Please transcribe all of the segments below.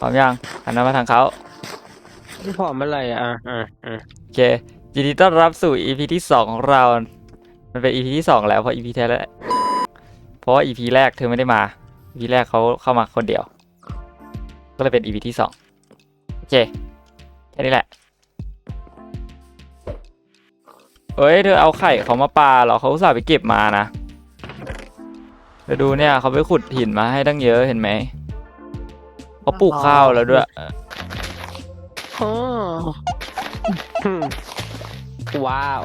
พร้อมยังหันหน้ามาทางเขาที่พร้อมเมื่อไหร่อะอะอะโอเคยินดีต้อนรับสู่ EP ที่สองของเรา มันเป็น EP ที่สองแล้วเพราะ EP แท้แล้วเพราะว่า EP แรกเธอไม่ได้มา EP แรกเขาเข้ามาคนเดียว ก็เลยเป็น EP ที่สองโอเคแค่นี้แหละเอ้ยเธอเอาไข่เขามาปาเหรอเขาอุตส่าห์ไปเก็บมานะเธอดูเนี่ยเขาไปขุดหินมาให้ตั้งเยอะเห็นไหม เขาปลูกข้าวแล้วด้วยอ๋ออืมว้าว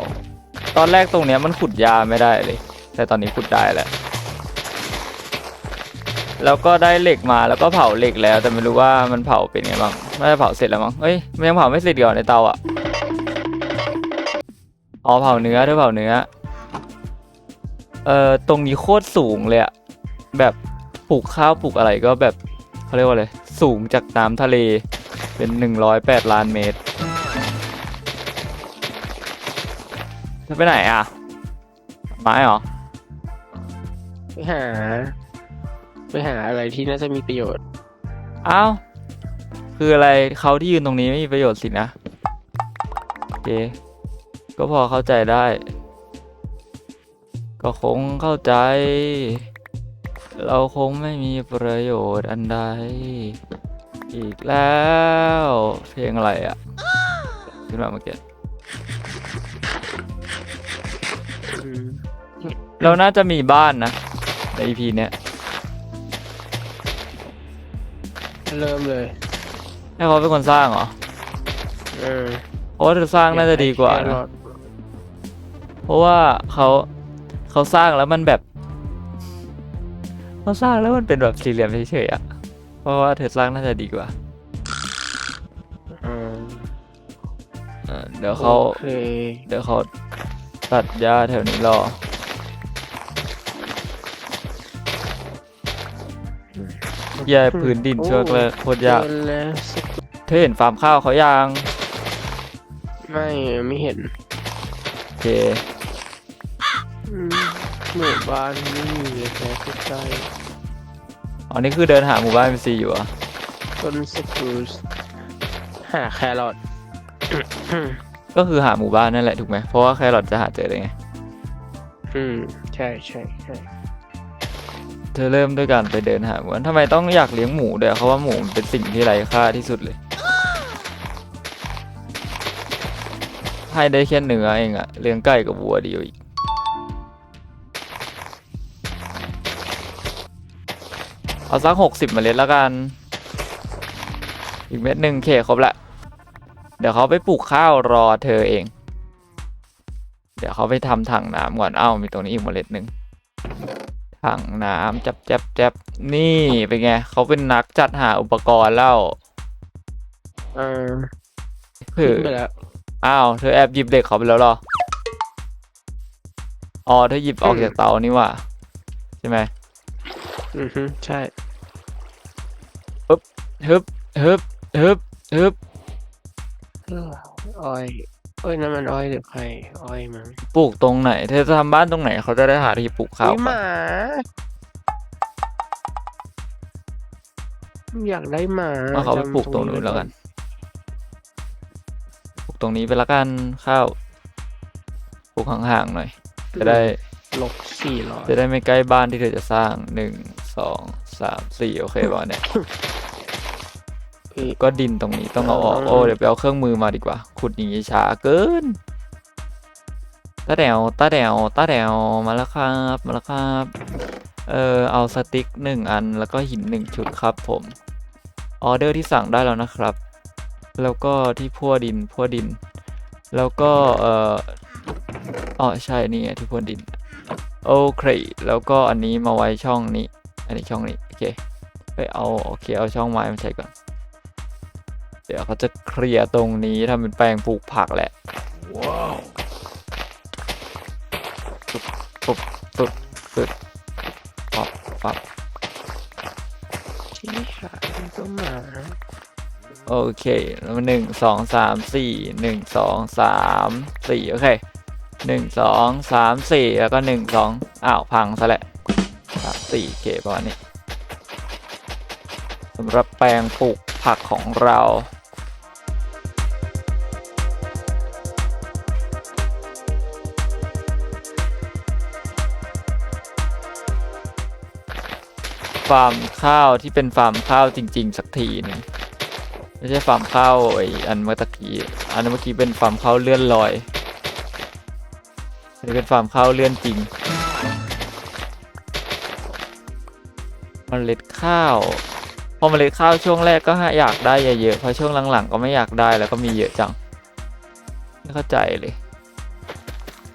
ตอนแรกตรงเนี้ยมันขุดยาไม่ได้เลย แต่ตอนนี้ขุดได้แล้ว แล้วก็ได้เหล็กมาแล้วก็เผาเหล็กแล้ว แต่ไม่รู้ว่ามันเผาเป็นไงบ้างน่าจะเผาเสร็จแล้วมั้งเอ้ยมันยังเผาไม่เสร็จเดียวในเตาอะอ๋อเผาเนื้อเธอเผาเนื้อ เอ่อตรงนี้โคตรสูงเลยอะแบบปลูกข้าวปลูกอะไรก็แบบเขาเรียกว่าอะไร สูงจากน้ำทะเลเป็นหนึ่งร้อยแปดล้านเมตรเธอไปไหนอะ ไม้เหรอ ไปหา ไปหาอะไรที่น่าจะมีประโยชน์ อ้าว คืออะไรเขาที่ยืนตรงนี้ไม่มีประโยชน์สินะโอเคก็พอเข้าใจได้ ก็คงเข้าใจ เราคงไม่มีประโยชน์อันใด อีกแล้ว เพลงอะไรอะ่ะ ขึ้นมาเมื่อกี้อืมเราน่าจะมีบ้านนะ ใน EP เนี้ยเริ่มเลย ให้เขาเป็นคนสร้างเหรอเออเพราะว่าเธอสร้างน่าจะดีกว่าแครนะอทเพราะว่าเขาเขาสร้างแล้วมันแบบ เขาสร้างแล้วมันเป็นแบบสี่เหลี่ยมเฉยๆอะเพราะว่าเธอสร้างน่าจะดีกว่าอืมเออเดี๋ยวเขาโอเคเดี๋ยวเขาตัดหญ้าแถวนี้รอ แย่พื้นดินช่วงแรกโคตรยาก เจอแล้วสักเธอเห็นฟาร์มข้าวเขายังไม่ไม่เห็น โอเคอืม หมู่บ้านไม่มีเลยแค่ใกล้อ๋อนี่คือเดินหาหมู่บ้านเป็นซีอยู่เหรอะๆต้นสกูสหาแครอท ก็คือหาหมู่บ้านนั่นแหละถูกไหมเพราะว่าแครอทจะหาเจอได้ไง อืม ใช่ใช่ใช่เธอเริ่มด้วยการไปเดินหาหมูทำไมต้องอยากเลี้ยงหมูด้วยเพราะว่าหมูมันเป็นสิ่งที่ไร้ค่าที่สุดเลยให้ได้แค่เนื้อเองอะเลี้ยงไก่กับวัวดีกว่าอีก เอาสักหกสิบเมล็ดแล้วกัน อีกเม็ดหนึ่งเคครบละ เดี๋ยวเขาไปปลูกข้าวรอเธอเอง เดี๋ยวเขาไปทำถังน้ำก่อน เอ้า มีตรงนี้อีกเมล็ดหนึ่งถังน้ำจับจับจับนี่เป็นไงเขาเป็นนักจัดหาอุปกรณ์แล้วเออคือทิ้งไปแล้วอ้าว เธอแอบหยิบเหล็กเขาไปแล้วเหรอ อ๋อ เธอหยิบออกจากเตานี่หว่าใช่ไหมอือฮึใช่ ฮึบฮึบฮึบฮึบเอออ้อยเอ้ยนั่นมันอ้อยหรือใครอ้อยมั้งปลูกตรงไหนเธอจะทำบ้านตรงไหนเขาจะได้หาที่ปลูกข้าวอุ๊ยหก่อนมา อยากได้หมาเอาเขาไปปลูกตรงนู้นแล้วกันปลูกตรงนี้ไปแล้วกันข้าวปลูกห่างๆหน่อย จะได้ลบสี่ร้อยจะได้ไม่ใกล้บ้านที่เธอจะสร้างหนึ่งสองสามสี่โอเคป่ะเนี่ย ก็ดินตรงนี้ต้องเอาออกโอ้เดี๋ยวไปเอาเครื่องมือมาดีกว่า ขุดอย่างนี้ช้าเกินตาแดวตาแดวตาแดวมาแล้วครับมาแล้วครับ เออเอาสติ๊กหนึ่งอันแล้วก็หินหนึ่งชุดครับผมออเดอร์ที่สั่งได้แล้วนะครับ แล้วก็ที่พั่วดินพั่วดิน แล้วก็เอออ๋อใช่นี่ไงที่พั่วดินโอเคแล้วก็อันนี้มาไว้ช่องนี้ อันนี้ช่องนี้โอเคไปเอาโอเคเอาช่องไม้มาใช้ก่อน เดี๋ยวเขาจะเคลียร์ตรงนี้ทำเป็นแปลงปลูกผักแหละว้าวปึ๊บปึ๊บปึ๊บปึ๊บปับปับที่ขาก็หมาโอเคแล้วหนึ่งสองสามสี่หนึ่งสองสามสี่โอเคหนึ่งสองสามสี่แล้วก็หนึ่งสองอ้าวพังซะแหละสามสี่โอเคประมาณนี้สำหรับแปลงปลูกผักของเรา ฟาร์มข้าวที่เป็นฟาร์มข้าวจริง ๆ สักทีนึงไม่ใช่ฟาร์มข้าวไออันเมื่อตะกี้อันเมื่อกี้เป็นฟาร์มข้าวเลื่อนลอยอันนี้เป็นฟาร์มข้าวเลื่อนจริงเมล็ดข้าวพอเมล็ดข้าวช่วงแรกก็อยากได้เยอะๆพอช่วงหลังๆ ก็ไม่อยากได้แล้วก็มีเยอะจังไม่เข้าใจเลย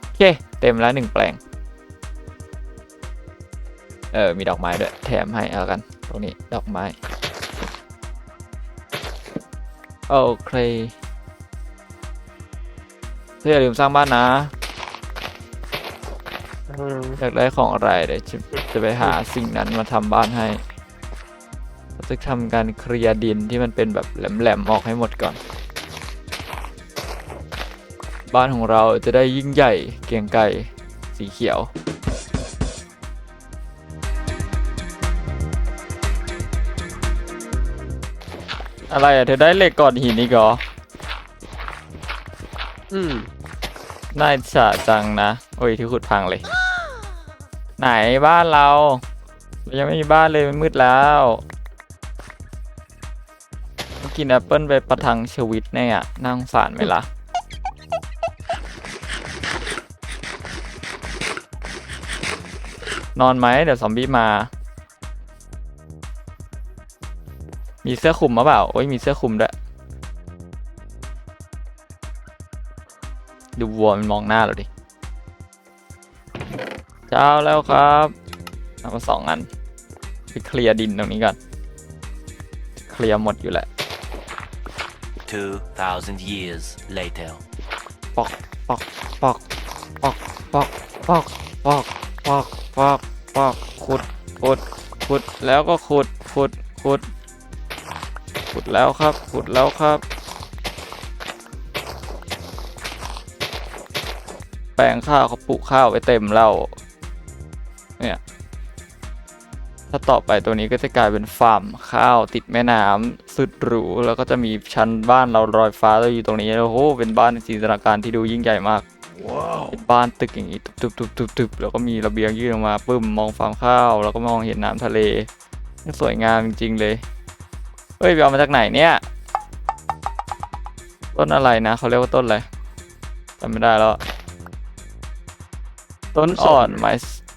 โอเคเต็มแล้วหนึ่งแปลง เออ มีดอกไม้ด้วย แถมให้เอากัน ตรงนี้ดอกไม้ โอเคเธออย่าลืมสร้างบ้านนะอืมอยากได้ของอะไรเดี๋ยวจะจะไปหาสิ่งนั้นมาทำบ้านให้เราจะทำการเคลียร์ดินที่มันเป็นแบบแหลมๆออกให้หมดก่อน บ้านของเราจะได้ยิ่งใหญ่เกรียงไกรสีเขียว อะไรอะเธอได้เหล็กก่อนหินอีกเหรออืมน่าอิจฉาจังนะ โอ้ยที่ขุดพังเลย ไหนบ้านเราเรายังไม่มีบ้านเลยมันมืดแล้วต้องกินแอปเปิลไปประทังชีวิตแน่อะน่าสงสารไหมล่ะนอนไหมเดี๋ยวซอมบี้มา มีเสื้อคลุมมาเปล่า โอ้ยมีเสื้อคลุมด้วย ดูวัวมันมองหน้าเราดิเช้าแล้วครับเอามาสองอัน ไปเคลียร์ดินตรงนี้ก่อน เคลียร์หมดอยู่แหละ 2,000 years later. ปอกปอกปอกปอกปอกปอกปอกปอกปอกปอกขุดขุดขุดแล้วก็ขุดขุดขุด ขุดแล้วครับ ขุดแล้วครับ แปลงข้าวเขาปลูกข้าวไว้เต็มแล้วเนี่ย ถ้าต่อไปตัวนี้ก็จะกลายเป็นฟาร์มข้าวติดแม่น้ำสุดหรู แล้วก็จะมีชั้นบ้านเราลอยฟ้าเราอยู่ตรงนี้โอ้โหเป็นบ้านในจินตนาการที่ดูยิ่งใหญ่มากเป็นบ้านตึกอย่างนี้ตึบตึบตึบตึบตึบแล้วก็มีระเบียงยื่นออกมาปึ้มมองฟาร์มข้าว แล้วก็มองเห็นน้ำทะเลสวยงามจริง ๆ เลย เฮ้ยไปเอามาจากไหนเนี่ย ต้นอะไรนะเขาเรียกว่าต้นอะไรจำไม่ได้แล้ว ต้นอ่อนไม้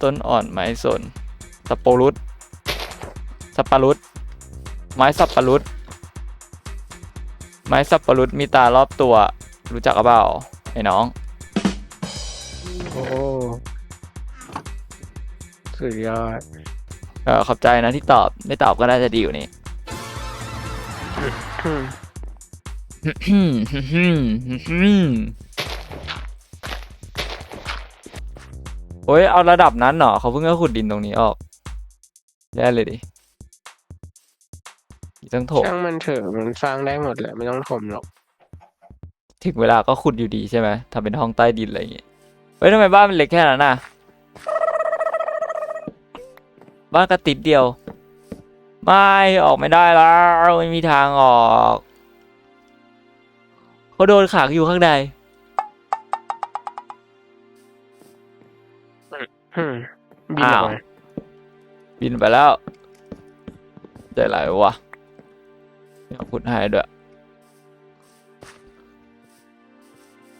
ต้นอ่อนไม้สนสับปะรุดสับปะรุดไม้สับปะรุดไม้สับปะรุดมีตารอบตัว รู้จักหรือเปล่าไอ้น้องโอ้สุดยอดเออขอบใจนะที่ตอบ ไม่ตอบก็น่าจะดีอยู่านี่อืม โอ้ยเอาระดับนั้นเหรอเขาเพิ่งก็ขุดดินตรงนี้ออกแย่เลยดิต้องโถมช่างมันเถอะมันสร้างได้หมดแหละไม่ต้องถมหรอก ถึงเวลาก็ขุดอยู่ดีใช่ไหมทำเป็นห้องใต้ดินอะไรอย่างงี้เฮ้ยทำไมบ้านมันเล็กแค่นั้นน่ะ บ้านกระติดเดียว ไม่ออกไม่ได้แล้วไม่มีทางออกเขาโดนขังอยู่ข้างในอืมบินออกมาบินไปแล้วใจไหลายวะเดี๋ยวคุณให้ด้วย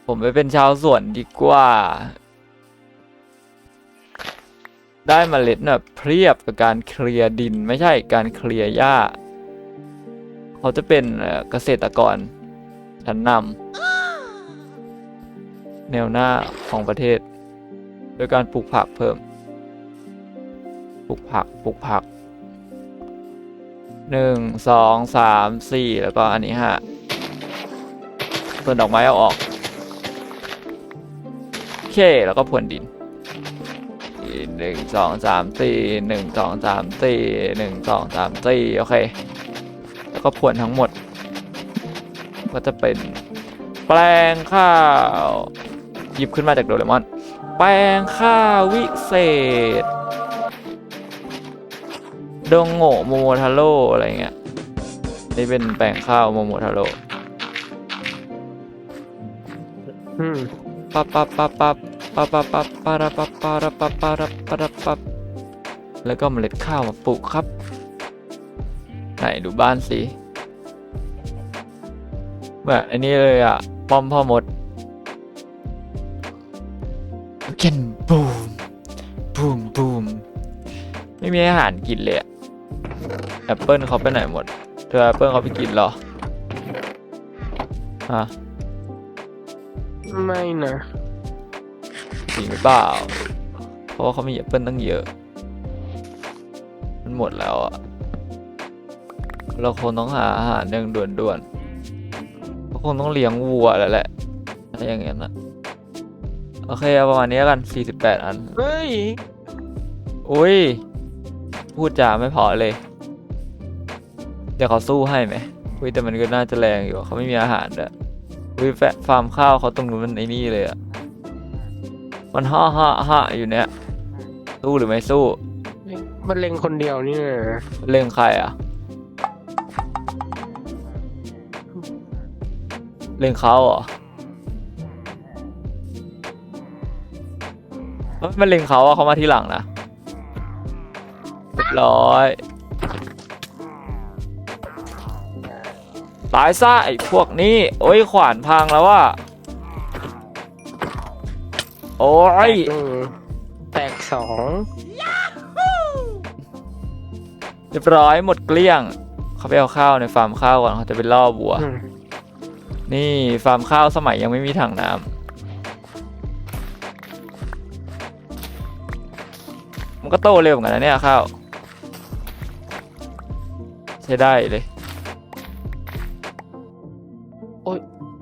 ผมไปเป็นชาวสวนดีกว่า ได้มเมล็ดแบบเพียบกับการเคลียร์ดินไม่ใช่การเคลียร์หญ้า เขาจะเป็นเอ่อเกษตรกรชั้นนำแนวหน้าของประเทศ โดยการปลูกผักเพิ่ม ปลูกผักปลูกผักหนึ่งสองสามสี่แล้วก็อันนี้ฮะส่วนดอกไม้เอาออกโอเคแล้วก็พรวนดิน หนึ่งสองสามสี่หนึ่งสองสามสี่หนึ่งสองสามสี่โอเค แล้วก็พรวนทั้งหมด ก็จะเป็น แปลงข้าวหยิบขึ้นมาจากโดเรมอน แปลงข้าววิเศษดงโง่โมโมทาโร่อะไรเงี้ยนี่เป็นแปลงข้าวโมโมทาโร่อืมปั๊บปั๊บปั๊บปั๊บ ปั๊บปั๊บปั๊บปาราปั๊บปาราปั๊บปาราปาราปั๊บแล้วก็เมล็ดข้าวมาปลูกครับไหนดูบ้านสิแบบอันนี้เลยอะ ป้อมพ่อมดเกนบูมบูมบูมไม่มีอาหารกินเลยแอปเปิลเขาไปไหนหมด เธอแอปเปิลเขาไปกินเหรอฮะไม่นะ จริงหรือเปล่า เพราะว่าเขามีแอปเปิลตั้งเยอะ มันหมดแล้วอะเราคงต้องหาอาหารอย่างด่วนๆเราคงต้องเลี้ยงวัวแล้วแหละถ้าอย่างเงี้ยนะโอเคเอาประมาณนี้แล้วกัน 48 อัน เฮ้ย อุ้ย พูดจาไม่พอเลย เดี๋ยวเขาสู้ให้ไหมอุ้ยแต่มันก็น่าจะแรงอยู่เขาไม่มีอาหารด้วยอุ้ยแฟะฟาร์มข้าวเขาตรงนู้นมันไอ้นี่เลยอะ มันฮ่าฮ่าฮ่าอยู่เนี่ย สู้หรือไม่สู้ มันเล็งคนเดียวนี่นะเล่งใครอะเล่งเขาเหรอเฮ้ยมันเล็งเขาอะเขามาทีหลังนะเรียบร้อยตายซะไอ้พวกนี้ โอ้ยขวานพังแล้วว่า โอ้ยแตกหนึ่งแตกสองเรียบร้อยหมดเกลี้ยง เขาไปเอาข้าวในฟาร์มข้าวก่อนเขาจะไปล่อบัวอืมนี่ฟาร์มข้าวสมัยยังไม่มีถังน้ำมันก็โตเร็วเหมือนกันนะเนี่ยข้าว ใช้ได้เลย โอ้ย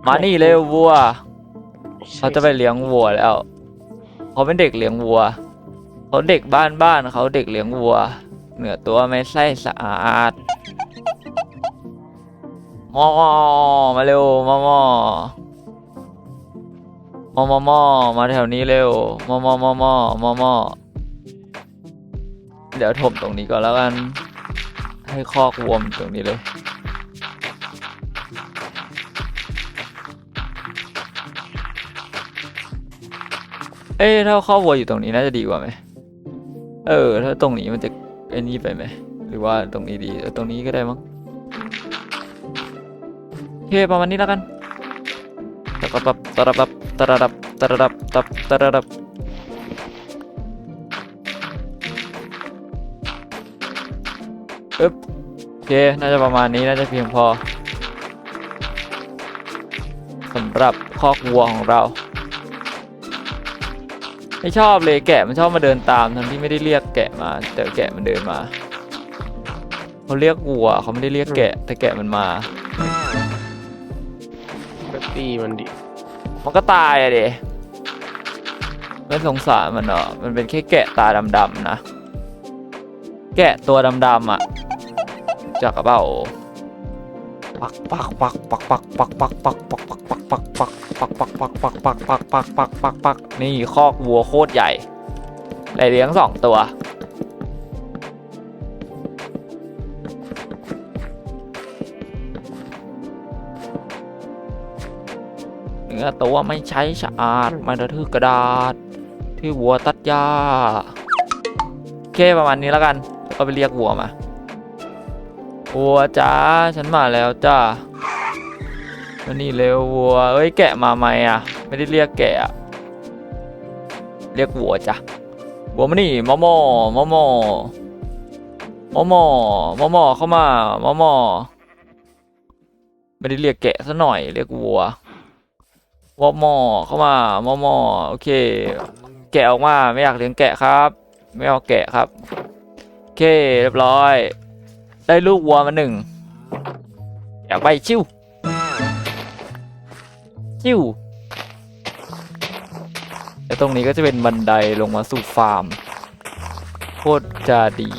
มานี่เร็ววัวเขาจะไปเลี้ยงวัวแล้ว เขาเป็นเด็กเลี้ยงวัว เขาเด็กบ้านบ้านเขาเด็กเลี้ยงวัว เหนือตัวไม่ใส่สะอาดมอมาเร็วมอมอมอมอมอมาแถวนี้เร็วมอมอมอมอมอมอเดี๋ยวถมตรงนี้ก่อนแล้วกัน ให้คอกวมตรงนี้เลย เอ้ยถ้าคอวัวอยู่ตรงนี้น่าจะดีกว่าไหมเออ ถ้าตรงนี้มันจะไอ้นี่ไปไหมหรือว่าตรงนี้ดีตรงนี้ก็ได้มั้งโอเคประมาณนี้แล้วกันตะกับตับตะระบับตะระดับตะระดับตับตะระดับอึ๊บโอเคน่าจะประมาณนี้น่าจะเพียงพอสำหรับคอกวัวของเรา ไม่ชอบเลยแกะมันชอบมาเดินตามทั้งที่ไม่ได้เรียกแกะมา แต่แกะมันเดินมาเขาเรียกวัวเขาไม่ได้เรียกแกะ แต่แกะมันมาก็ตีมันดิมันก็ตายอะเดไม่สงสารมันเหรอมันเป็นแค่แกะตาดำๆนะ แกะตัวดำๆอะจากกระเป๋าปักปักปักปักปักปักปักปักปักปักปักปัก ปักปักปักปักปักปักปักปักปักปักนี่คอกวัวโคตรใหญ่เลยเลี้ยงสองตัว เนื้อตัวไม่ใช้สะอาดมันจะทือกระดาษ ที่วัวตัดหญ้าโอเคประมาณนี้แล้วกันแล้วก็ไปเรียกวัวมา วัวจ้าฉันมาแล้วจ้า มานี่เร็ววัวเอ้ยแกะมาไหมอะ ไม่ได้เรียกแกะเรียกวัวจ้ะวัวมานี่มอมอมอมอมอมอมอมอเข้ามามอมอไม่ได้เรียกแกะซะหน่อย เรียกวัววอมอเข้ามามอมอโอเค แกะออกมาไม่อยากเลี้ยงแกะครับ ไม่เอาแกะครับโอเคเรียบร้อย ได้ลูกวัวมาหนึ่งอยากไปชิว ชิวแล้วตรงนี้ก็จะเป็นบันไดลงมาสู่ฟาร์ม โคตรจะดี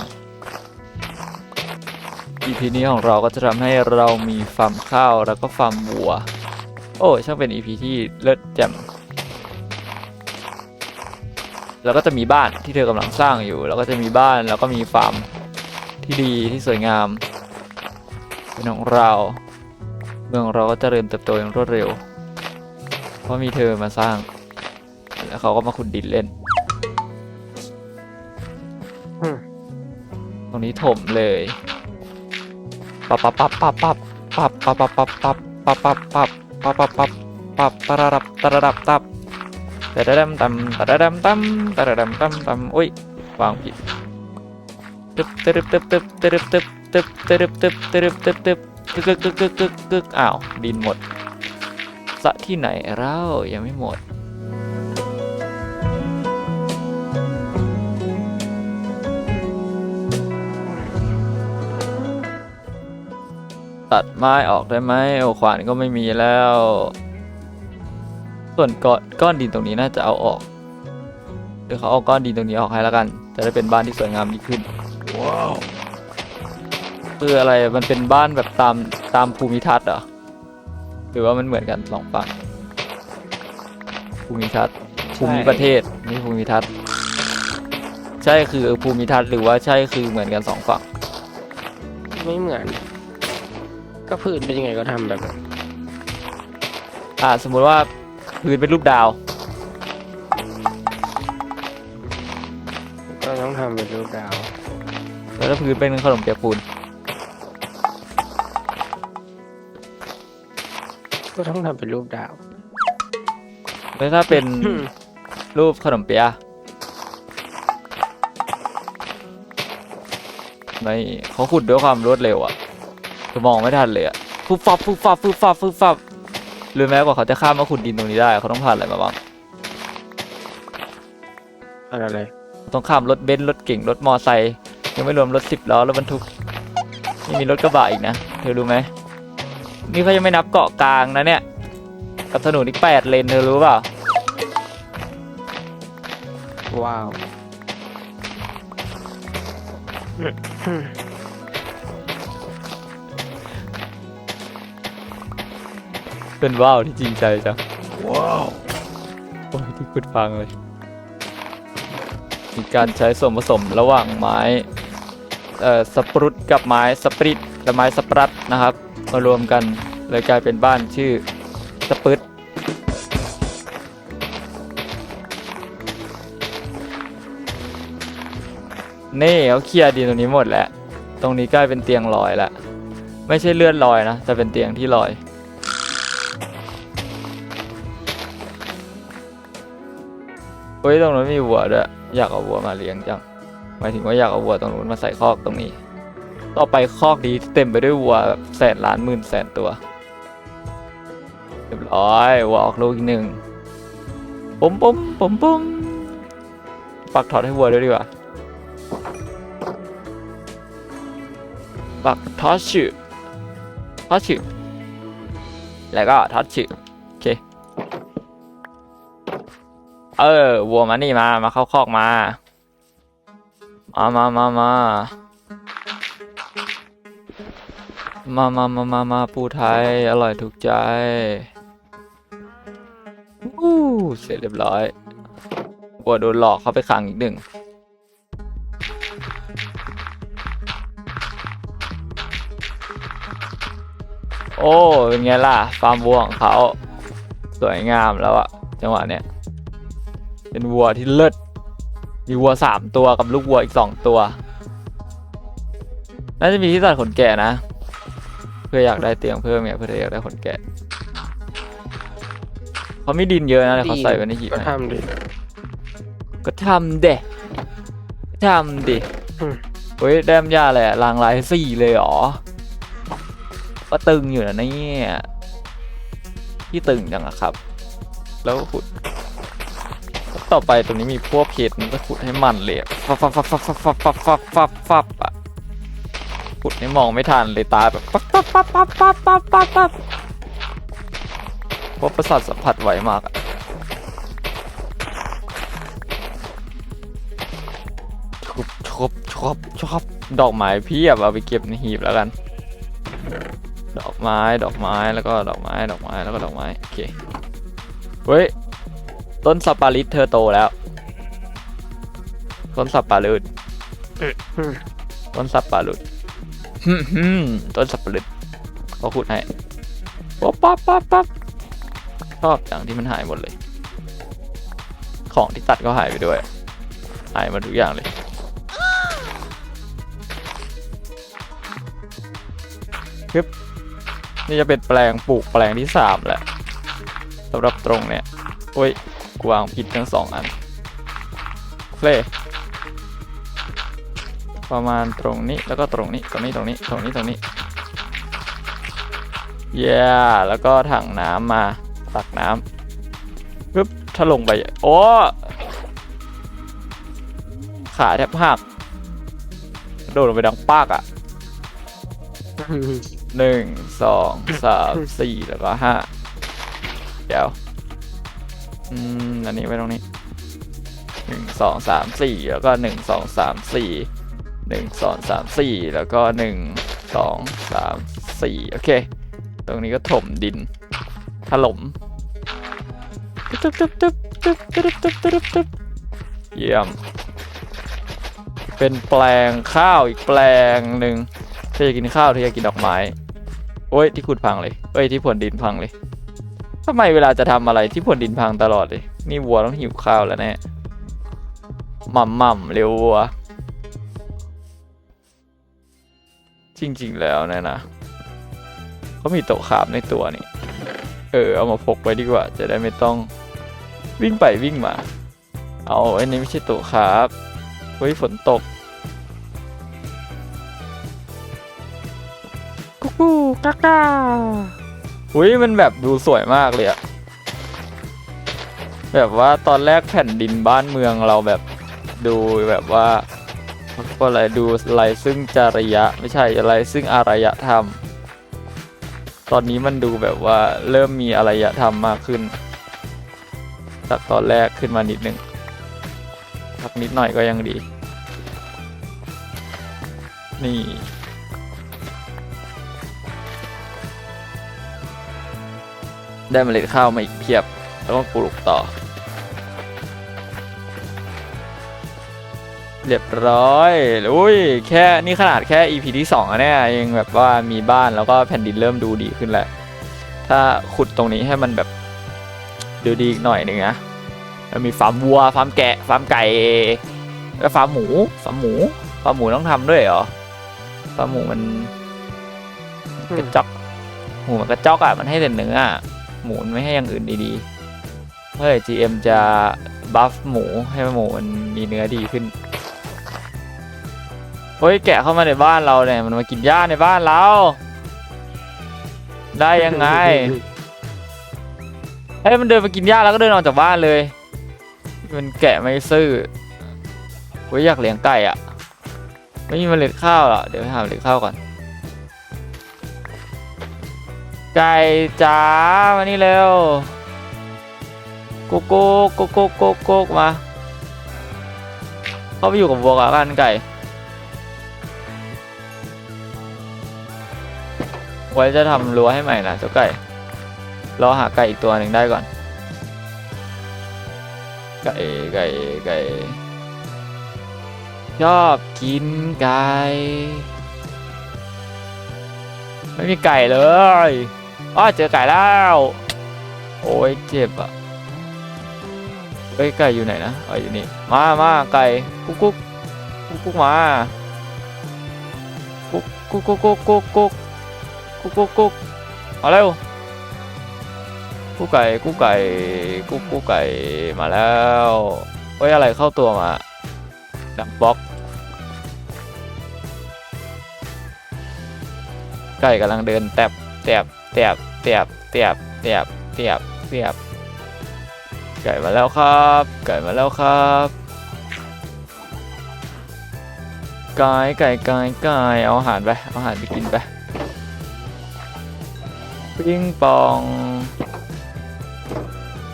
EP นี้ของเราก็จะทำให้เรามีฟาร์มข้าวแล้วก็ฟาร์มวัว โอ้ช่างเป็น EP ที่เลิศแจ่มแล้วก็จะมีบ้านที่เธอกำลังสร้างอยู่ แล้วก็จะมีบ้านแล้วก็มีฟาร์มที่ดีที่สวยงามเป็นของเรา เมืองเราก็จะเริญเติบโตอย่างรวดเร็ว เพราะมีเธอมาสร้าง แล้วเขาก็มาขุดดินเล่นอืมตรงนี้ถมเลยปับปับปับปับปับปับปับปับปับปับปับปับปับปับปับปับตะระดับตะระดับตับตะระดัมตำตะระดัมตำตะระดัมตำตำอุ้ยวางผิดตึ๊บตึ๊บตึ๊บตึ๊บตึ๊บตึ๊บตึ๊บตึ๊บตึ๊บตึ๊บตึ๊บตึ๊บกึกกึกกึกกึกกึกกึกอ้าวดินหมด สระที่ไหนเรายังไม่หมดตัดไม้ออกได้ไหมโอ้ขวานก็ไม่มีแล้ว ส่วนก้อนก้อนดินตรงนี้น่าจะเอาออกเดี๋ยวเขาเอาก้อนดินตรงนี้ออกให้แล้วกัน จะได้เป็นบ้านที่สวยงามยิ่งขึ้นว้าวคืออะไรมันเป็นบ้านแบบตามตามภูมิทัศน์เหรอ หรือว่ามันเหมือนกันสองฝั่งภูมิทัศน์ภูมิประเทศนี่ภูมิทัศน์ใช่คือภูมิทัศน์หรือว่าใช่คือเหมือนกันสองฝั่งไม่เหมือน ก็พื้นเป็นยังไงก็ทำแบบนั้นอ่าสมมุติว่าพื้นเป็นรูปดาว ก็ต้องทำเป็นรูปดาว แล้วถ้าพื้นเป็นขนมเปียกปูน ก็ต้องทำเป็นรูปดาว แล้วถ้าเป็น รูปขนมเปียะไม่เขาขุดด้วยความรวดเร็วอะคือมองไม่ทันเลยอะฟุบฟับฟุบฟับฟุบฟับฟุบฟับหรือแม้กว่าเขาจะข้ามมาขุดดินตรงนี้ได้เขาต้องผ่านอะไรมาบ้างอะไรต้องข้ามรถเบนซ์รถเก่งรถมอไซค์ยังไม่รวมรถสิบล้อรถบรรทุกนี่มีรถกระบะอีกนะเธอรู้ไหม นี่เขายังไม่นับเกาะกลางนะเนี่ย กับถนนอีกแปดเลนเธอรู้เปล่า ว้าว เป็นว้าวที่จริงใจจัง ว้าว โอ้ยที่คุณฟังเลย มีการใช้ส่วนผสมระหว่างไม้ เอ่อ สปรุตกับไม้สปริตและไม้สปรัตนะครับ มารวมกันเลยกลายเป็นบ้านชื่อสปรึตนี่เขาเคลียร์ดินตรงนี้หมดแล้ว ตรงนี้กลายเป็นเตียงลอยล้วไม่ใช่เลื่อนลอยนะแต่เป็นเตียงที่ลอย เฮ้ยตรงนู้นมีวัวด้วย อยากเอาวัวมาเลี้ยงจัง หมายถึงว่าอยากเอาวัวตรงนู้นมาใส่คอกตรงนี้ ต่อไปคอกนี้เต็มไปด้วยวัวแบบแสนล้านหมื่นแสนตัว เรียบร้อยวัวออกลูกอีกหนึ่งปุ๊มปุ๊มปุ๊มปุ๊มปักถอดให้วัวด้วยดีกว่าปักทอดชื่อทอดชื่อแล้วก็ทอดชื่อโอเคเออวัวมานี่มามาเข้าคอกมา มามามามา มามามามามาปูไทย อร่อยถูกใจอู้เสร็จเรียบร้อยวัวโดนหลอกเข้าไปขังอีกหนึ่ง โอ้ เป็นไงล่ะ ฟาร์มวัวของเขา สวยงามแล้วอะจังหวะเนี้ย เป็นวัวที่เลิศ มีวัวสามตัวกับลูกวัวอีกสองตัว น่าจะมีที่ตัดขนแกะนะ พื่ออยากได้เตียงเพิ่มเนี่ยเพื่ออยากได้ขนแกะเขามีดินเยอะนะแต่เขาใส่ไว้ในหีบก็นะทำดิ ก็ทำเดะทำดิอืม เฮ้ยแดมยาอะไรอะลางลายสี่เลยเหรอก็ตึงอยู่นะเนี่ยที่ตึงจังอะครับ แล้วขุด ต่อไปตรงนี้มีพวกเพชรมันก็ขุดให้มันเลยอะฟับฟับฟับฟับฟับฟับฟับฟับฟับฟับอะ ขุดให้มองไม่ทันเลยตาแบบปั๊บปั๊บปั๊บปั๊บปั๊บปั๊บปั๊บปั๊บเพราะประสาทสัมผัสไวมากอะชุบชบชอบชอบดอกไม้เพียบเอาไปเก็บในหีบแล้วกัน ดอกไม้ดอกไม้แล้วก็ดอกไม้ดอกไม้แล้วก็ดอกไม้โอเคเฮ้ยต้นสับปะรดเธอโตแล้ว ต้นสับปะรดอืมต้นสับปะรดฮึ่มฮึ่ม ต้นสับปะรดพอขุดให้ป๊บปั๊บปั๊บปั๊บชอบอย่างที่มันหายหมดเลย ของที่ตัดก็หายไปด้วย หายหมาทุกอย่างเลยฮึบนี่จะเป็นแปลงปลูกแปลงที่สามแหละสำหรับตรงเนี้ยโอ้ยกวางผิดทั้งสองอันเล่ ประมาณตรงนี้แล้วก็ตรงนี้ตรงนี้ตรงนี้ตรงนี้ตรงนี้เย้แล้วก็ถังน้ำมาตักน้ำปึ๊บถ้าลงไปโอ้ขาแทบหักโดดลงไปดังปากอะหนึ่งสองสามสี่แล้วก็ห้าเดี๋ยวอืมอันนี้ไว้ตรงนี้หนึ่งสองสามสี่แล้วก็หนึ่งสองสามสี่ 1 2 3 4 แล้วก็ 1 2 3 4 โอเค ตรงนี้ก็ถมดิน ถล่มเยี่ยม เป็นแปลงข้าวอีกแปลงหนึ่งเธอจะกินข้าวเธอจะกินดอกไม้ โอ้ยที่ขุดพังเลยเอ้ยที่ผลดินพังเลยทำไมเวลาจะทำอะไรที่ผลดินพังตลอดเลย นี่วัวต้องหิวข้าวแล้วแน่หม่ำหม่ำเร็ววัว จริง ๆ แล้วเนี่ยนะเขามีโต๊ะขามในตัวนี่ เออ เอามาพกไว้ดีกว่า จะได้ไม่ต้องวิ่งไปวิ่งมา เอาอันนี้ไม่ใช่โต๊ะครับเฮ้ยฝนตกกุ๊กกูกากาอุ้ยมันแบบดูสวยมากเลยอะแบบว่าตอนแรกแผ่นดินบ้านเมืองเราแบบดูแบบว่า ก็อะไรดูอะไรซึ่งจริยะไม่ใช่อะไรซึ่งอารยธรรม ตอนนี้มันดูแบบว่าเริ่มมีอารยธรรมมากขึ้น จากตอนแรกขึ้นมานิดนึงพักนิดหน่อยก็ยังดี นี่ได้เมล็ดข้าวมาอีกเพียบ แล้วก็ปลูกต่อ เรียบร้อยอุ้ยแค่นี่ขนาดแค่ EP ที่2อะเนี่ยยังแบบว่ามีบ้านแล้วก็แผ่นดินเริ่มดูดีขึ้นแหล้วถ้าขุดตรงนี้ให้มันแบบดูดีอีกหน่อยหนึ่งนะแล้วมีฟาร์มวัวฟาร์มแกะฟาร์มไก่แล้วฟาร์มหมูฟาร์มหมูฟาร์มหมูต้องทำด้วยเหรอฟาร์มหมูมันกระจอกหมูมันกระจอกอะมันให้แต่เนื้ออะหมูมันไม่ให้อย่างอื่นดีๆเมื่อไหร่ GM จะบัฟหมูให้หมูมันมีเนื้อดีขึ้น ฮ้ยแกะเข้ามาในบ้านเราเนี่ยมันมากินหญ้าในบ้านเรา ได้ยังไงเฮ้ยมันเดินมากินหญ้าแล้วก็เดินออกจากบ้านเลย มันแกะไม่ซื่อเฮ้ยอยากเลี้ยงไก่อะ ไม่มีเมล็ดข้าวเหรอเดี๋ยวไปหาเมล็ดข้าวก่อน ไก่จ๋ามานี่เร็วกุ๊กกุ๊กกุ๊กกุ๊กกุ๊กกุ๊กมา เข้าไปอยู่กับวัวกันไก่ ไว้จะทำรั้วให้ใหม่นะเจ้าไก่รอหาไก่อีกตัวหนึ่งได้ก่อน ไก่ไก่ไก่ชอบกินไก่ ไม่มีไก่เลยอ้อเจอไก่แล้ว โอ้ยเจ็บอะเฮ้ยไก่อยู่ไหนนะอ๋ออยู่นี่ มามาไก่กุ๊กกุ๊กกุ๊กกุ๊กมา กุ๊กกุ๊กกุ๊กกุ๊กกุ๊ก กุ๊กกุ๊กกุ๊กมาเร็วกุ๊กไก่กุ๊กไก่กุ๊กกุ๊กไก่มาแล้วเฮ้ยอะไรเข้าตัวมาดังบล็อก ไก่กำลังเดินแตบแตบแตบแตบแตบแตบแตบแตบไก่มาแล้วครับ ไก่มาแล้วครับไก่ไก่ไก่ไก่เอาอาหารไปเอาอาหารไปกินไป ปิ้งปอง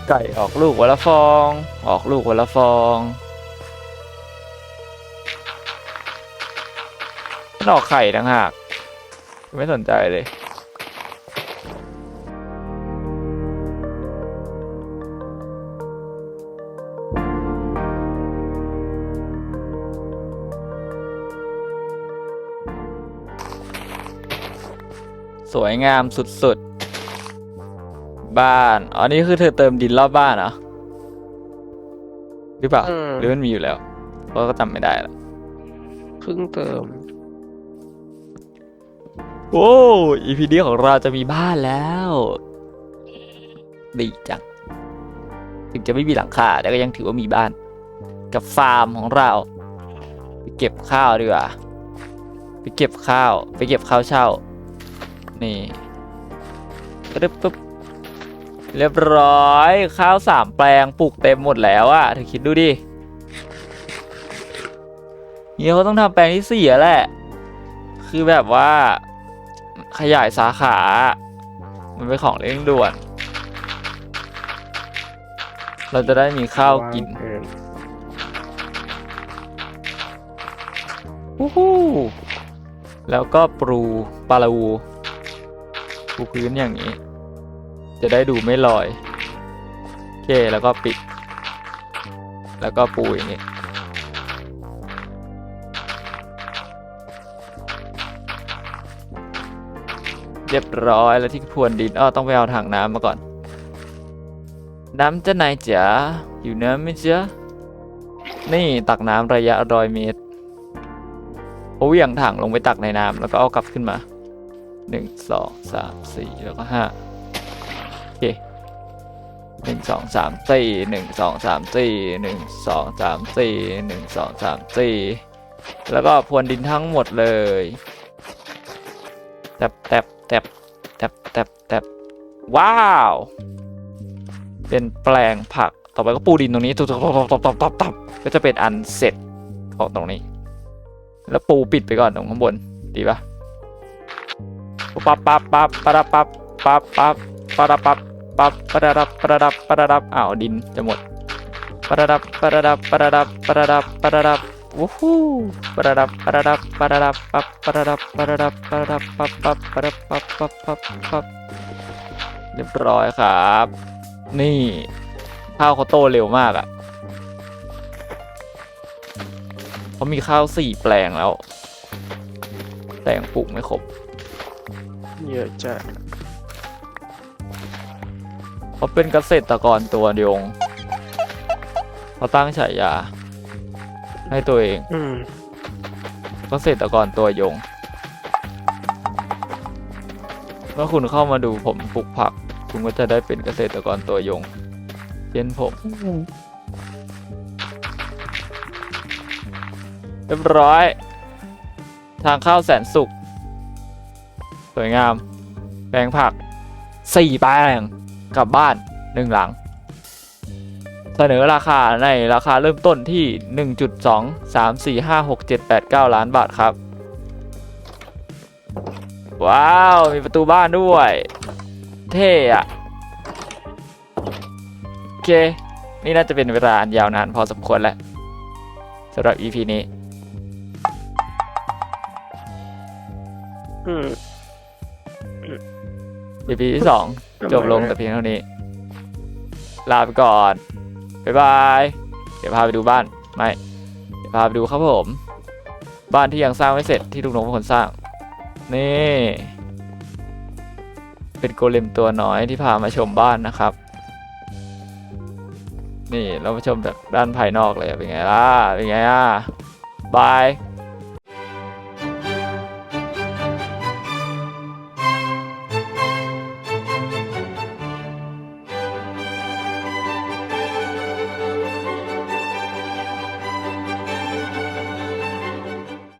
ไก่ออกลูกวันละฟอง ออกลูกวันละฟองมันออกไข่ต่างหาก ไม่สนใจเลยสวยงามสุด บ้าน อ๋อ นี่คือเธอเติมดินรอบบ้านเหรอ หรือเปล่า อืม หรือมันมีอยู่แล้วเพราะก็จำไม่ได้ละเพิ่งเติม โอ้อีพีนี้ของเราจะมีบ้านแล้ว ดีจัง ถึงจะไม่มีหลังคาแต่ก็ยังถือว่ามีบ้าน กับฟาร์มของเรา ไปเก็บข้าวดีกว่า ไปเก็บข้าว ไปเก็บข้าวเช่า นี่ปึ๊บปึ๊บ เรียบร้อยข้าวสามแปลงปลูกเต็มหมดแล้วอะเธอคิดดูดิเฮียเขาต้องทำแปลงที่สี่แหละ คือแบบว่าขยายสาขา มันเป็นของเร่งด่วน เราจะได้มีข้าวกินวู้ฮู้แล้วก็ปรูปลาลูปูพื้นอย่างนี้ จะได้ดูไม่ลอย โอเค แล้วก็ปิด แล้วก็ปูอย่างนี้เรียบร้อยแล้วที่พรวนดินอ้อต้องไปเอาถังน้ำมาก่อน น้ำจะไหนจ๋าอยู่น้ำไหมจ๊ะนี่ตักน้ำระยะร้อยเมตรเอาเหวี่ยงถังลงไปตักในน้ำแล้วก็เอากลับขึ้นมาหนึ่งสองสามสี่แล้วก็ห้า หนึ่งสองสามสี่หนึ่งสองสามสี่หนึ่งสองสามสี่หนึ่งสองสามสี่แล้วก็พรวนดินทั้งหมดเลยแตบแตบแตบแตบแตบแตบว้าว เป็นแปลงผักต่อไปก็ปูดินตรงนี้ตบตบตบตบตบตบก็จะเป็นอันเสร็จของตรงนี้ แล้วปูปิดไปก่อนตรงข้างบนดีปะปั๊บปั๊บปั๊บปั๊บปั๊บปั๊บปั๊บปั๊บ ปั๊บประดับประดับประดับอ้าวดินจะหมดประดับประดับประดับประดับประดับวู้ฮู้ประดับประดับประดับปั๊บประดับประดับประดับปั๊บปับประดับปั๊บปับปั๊บปับเรียบร้อยครับ นี่ข้าวเขาโตเร็วมากอะเขามีข้าวสี่แปลงแล้ว แปลงปลูกไม่ครบ เยอะจัง เขาเป็นเกษตรกรตัวยงเขาตั้งฉายา ให้ตัวเอง อืมเกษตรกรตัวยงเมื่อคุณเข้ามาดูผมปลูกผัก คุณก็จะได้เป็นเกษตรกรตัวยง เช่นผม เรียบร้อย ทางเข้าแสนสุข สวยงาม แปลงผักสี่แปลง กลับบ้านหนึ่งหลัง เสนอราคาในราคาเริ่มต้นที่ 1.2 3 4 5 6 7 8 9 ล้านบาทครับ ว้าว มีประตูบ้านด้วย เท่อะโอเค นี่น่าจะเป็นเวลาอันยาวนานพอสมควรแล้วสำหรับ EP นี้อืม EP ที่สอง จบลงแต่เพียงเท่านี้ ลาไปก่อน บ๊ายบาย เดี๋ยวพาไปดูบ้าน ไม่ เดี๋ยวพาไปดูครับผม บ้านที่ยังสร้างไม่เสร็จที่ลุงนงเป็นคนสร้าง นี่ เป็นโกเลมตัวน้อยที่พามาชมบ้านนะครับ นี่เรามาชมจากด้านภายนอกเลย เป็นไงล่ะ เป็นไงอะบาย